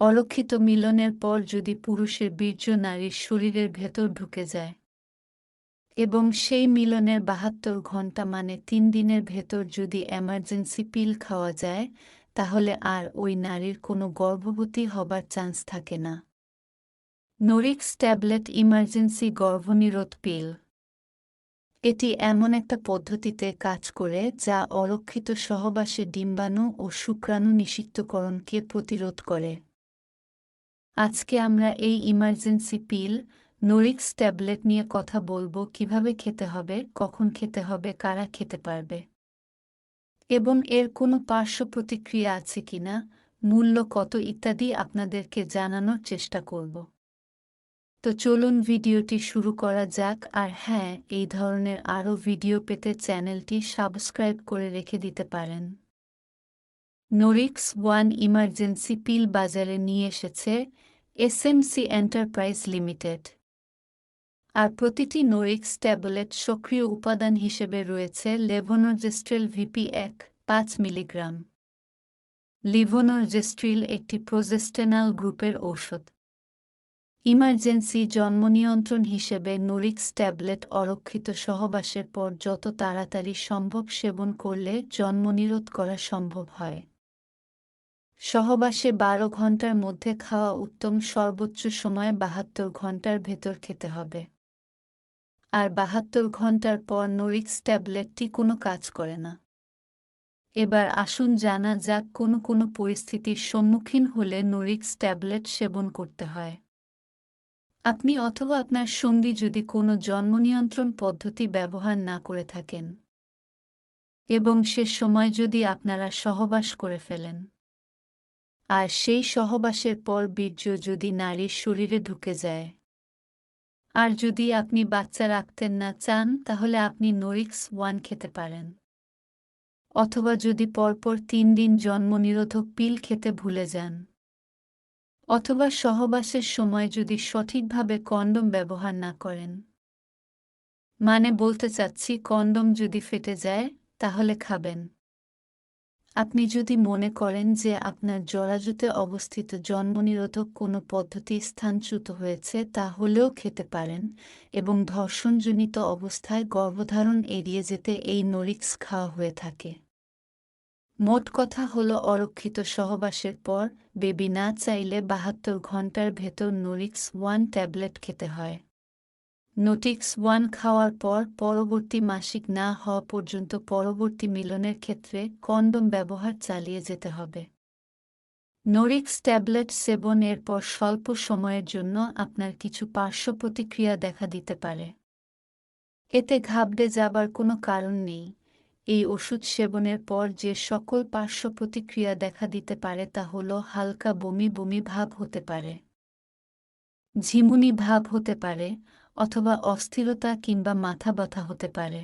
অলক্ষিত মিলনের পর যদি পুরুষের বীর্য নারীর শরীরের ভেতর ঢুকে যায় এবং সেই মিলনের বাহাত্তর ঘণ্টা মানে তিন দিনের ভেতর যদি এমার্জেন্সি পিল খাওয়া যায়, তাহলে আর ওই নারীর কোনো গর্ভবতী হবার চান্স থাকে না। নোরিক্স ট্যাবলেট ইমার্জেন্সি গর্ভনিরোধ পিল এটি এমন একটা পদ্ধতিতে কাজ করে যা অরক্ষিত সহবাসে ডিম্বাণু ও শুক্রাণু নিষিক্তকরণকে প্রতিরোধ করে। আজকে আমরা এই ইমার্জেন্সি পিল নোরিক্স ট্যাবলেট নিয়ে কথা বলব, কীভাবে খেতে হবে, কখন খেতে হবে, কারা খেতে পারবে। এবং এর কোনো পার্শ্ব প্রতিক্রিয়া আছে কিনা, মূল্য কত ইত্যাদি আপনাদেরকে জানানোর চেষ্টা করব। তো চলুন ভিডিওটি শুরু করা যাক, আর হ্যাঁ এই ধরনের আরও ভিডিও পেতে চ্যানেলটি সাবস্ক্রাইব করে রেখে দিতে পারেন। নোরিক্স ওয়ান ইমার্জেন্সি পিল বাজারে নিয়ে এসেছে এসএমসি এন্টারপ্রাইজ লিমিটেড আর প্রতিটি নোরিক্স ট্যাবলেট সক্রিয় উপাদান হিসেবে রয়েছে লেভোনোজেস্ট্রেল ভিপি এক, পাঁচ মিলিগ্রাম। লিভোনোজেস্ট্রিল একটি প্রোজেস্টেনাল গ্রুপের ঔষধ। ইমার্জেন্সি জন্ম নিয়ন্ত্রণ হিসেবে নোরিক্স ট্যাবলেট অরক্ষিত সহবাসের পর যত তাড়াতাড়ি সম্ভব সেবন করলে জন্মনিরোধ করা সম্ভব হয়। সহবাসে বারো ঘণ্টার মধ্যে খাওয়া উত্তম সর্বোচ্চ সময় বাহাত্তর ঘণ্টার ভেতর খেতে হবে। আর বাহাত্তর ঘণ্টার পর নোরিক্স ট্যাবলেটটি কোনো কাজ করে না। এবার আসুন জানা যাক কোনো কোনো পরিস্থিতির সম্মুখীন হলে নোরিক্স ট্যাবলেট সেবন করতে হয়। আপনি অথবা আপনার সঙ্গী যদি কোনো জন্ম নিয়ন্ত্রণ পদ্ধতি ব্যবহার না করে থাকেন এবং সে সময় যদি আপনারা সহবাস করে ফেলেন। আর সেই সহবাসের পর বীর্য যদি নারীর শরীরে ঢুকে যায়। আর যদি আপনি বাচ্চা রাখতেন না চান, তাহলে আপনি নোরিক্স ওয়ান খেতে পারেন। অথবা যদি পরপর তিন দিন জন্মনিরোধক পিল খেতে ভুলে যান। অথবা সহবাসের সময় যদি সঠিকভাবে কন্ডম ব্যবহার না করেন। মানে বলতে চাচ্ছি, কন্ডম যদি ফেটে যায়, তাহলে খাবেন। আপনি যদি মনে করেন যে আপনার জরাজুতে অবস্থিত জন্মনিরোধক কোনো পদ্ধতি স্থানচ্যুত হয়েছে তা হলেও খেতে পারেন এবং ধর্ষণজনিত অবস্থায় গর্ভধারণ এড়িয়ে যেতে এই নরিক্স খাওয়া হয়ে থাকে। মোট কথা হলো, অরক্ষিত সহবাসের পর বেবি না চাইলে বাহাত্তর ঘণ্টার ভেতর নোরিক্স ওয়ান ট্যাবলেট খেতে হয়। নোটিক্স ওয়ান খাওয়ার পর পরবর্তী মাসিক না হওয়া পর্যন্ত পরবর্তী মিলনের ক্ষেত্রে কন্ডম ব্যবহার চালিয়ে যেতে হবে। নোরিক্স ট্যাবলেট সেবনের পর স্বল্প সময়ের জন্য আপনার কিছু পার্শ্ব প্রতিক্রিয়া দেখা দিতে পারে। এতে ঘাবড়ে যাবার কোনো কারণ নেই। এই ওষুধ সেবনের পর যে সকল পার্শ্ব প্রতিক্রিয়া দেখা দিতে পারে তা হল হালকা বমি বমি ভাব হতে পারে। ঝিমুনি ভাব হতে পারে অথবা অস্থিরতা কিংবা মাথা ব্যথা হতে পারে।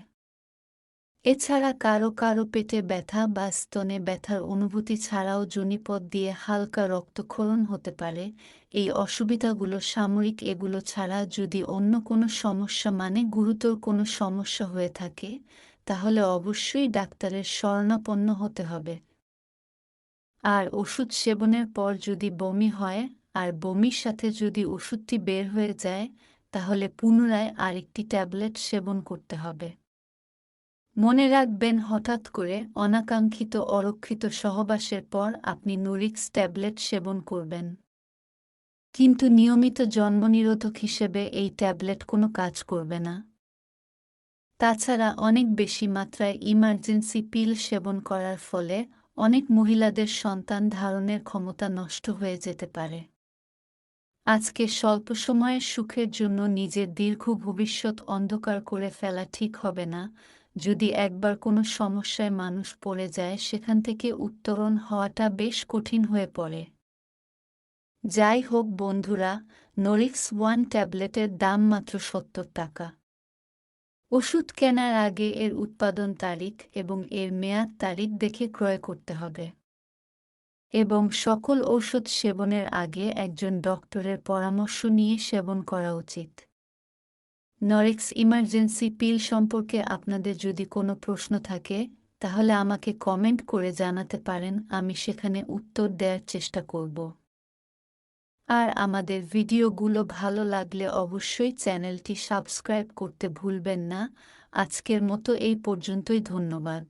এছাড়া কারও কারও পেটে ব্যথা বা স্তনে ব্যথার অনুভূতি ছাড়াও জনিপদ দিয়ে হালকা রক্তক্ষরণ হতে পারে। এই অসুবিধাগুলো সাময়িক এগুলো ছাড়া যদি অন্য কোনো সমস্যা মানে গুরুতর কোনো সমস্যা হয়ে থাকে, তাহলে অবশ্যই ডাক্তারের শরণাপন্ন হতে হবে। আর ওষুধ সেবনের পর যদি বমি হয়, আর বমির সাথে যদি ওষুধটি বের হয়ে যায় তাহলে পুনরায় আরেকটি ট্যাবলেট সেবন করতে হবে। মনে রাখবেন, হঠাৎ করে অনাকাঙ্ক্ষিত অরক্ষিত সহবাসের পর আপনি নুরিক্স ট্যাবলেট সেবন করবেন। কিন্তু নিয়মিত জন্মনিরোধক হিসেবে এই ট্যাবলেট কোনো কাজ করবে না। তাছাড়া অনেক বেশি মাত্রায় ইমার্জেন্সি পিল সেবন করার ফলে অনেক মহিলাদের সন্তান ধারণের ক্ষমতা নষ্ট হয়ে যেতে পারে। আজকে স্বল্প সময়ের সুখের জন্য নিজের দীর্ঘ ভবিষ্যৎ অন্ধকার করে ফেলা ঠিক হবে না। যদি একবার কোনো সমস্যায় মানুষ পড়ে যায়, সেখান থেকে উত্তরণ হওয়াটা বেশ কঠিন হয়ে পড়ে। যাই হোক বন্ধুরা, নরিক্স ওয়ান ট্যাবলেটের দাম মাত্র সত্তর টাকা। ওষুধ কেনার আগে এর উৎপাদন তারিখ এবং এর মেয়াদ তারিখ দেখে ক্রয় করতে হবে। এবং সকল ঔষধ সেবনের আগে একজন ডক্টরের পরামর্শ নিয়ে সেবন করা উচিত। নরিক্স ইমার্জেন্সি পিল সম্পর্কে আপনাদের যদি কোনো প্রশ্ন থাকে, তাহলে আমাকে কমেন্ট করে জানাতে পারেন, আমি সেখানে উত্তর দেওয়ার চেষ্টা করব। আর আমাদের ভিডিওগুলো ভালো লাগলে অবশ্যই চ্যানেলটি সাবস্ক্রাইব করতে ভুলবেন না। আজকের মতো এই পর্যন্তই, ধন্যবাদ।